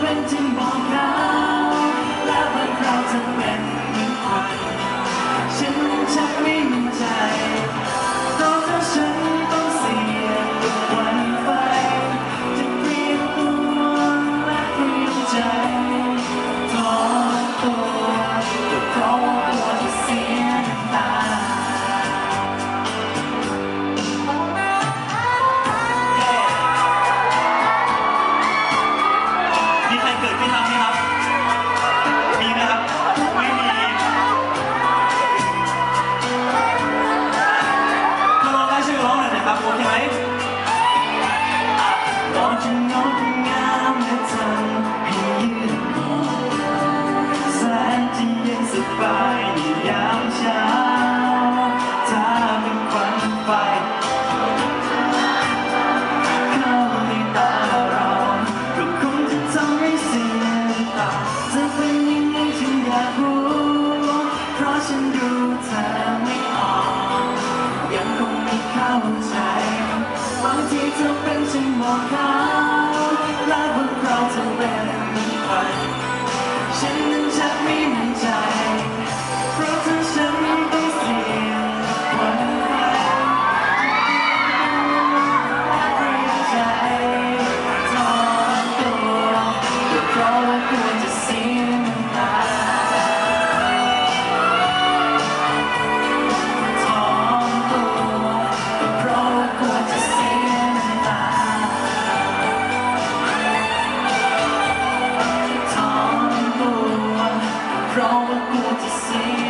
friend to you. ไม่รับไม่รับมีนะครับ ไม่มีก็ลองได้ชื่อร้องหน่อยนครับโอเคไหมตอนจึน้องามและทำให้ยืนแสนที่เย็นสบาย จะเป็นฉันมองหารักพวกเราจะเป็นใครฉันนั้นชักไม่มันใจ เพราะถ้าฉันต้องเสียคนใครใจถอนตัวก็เพราะว่าควรจะ Eu tudo sei.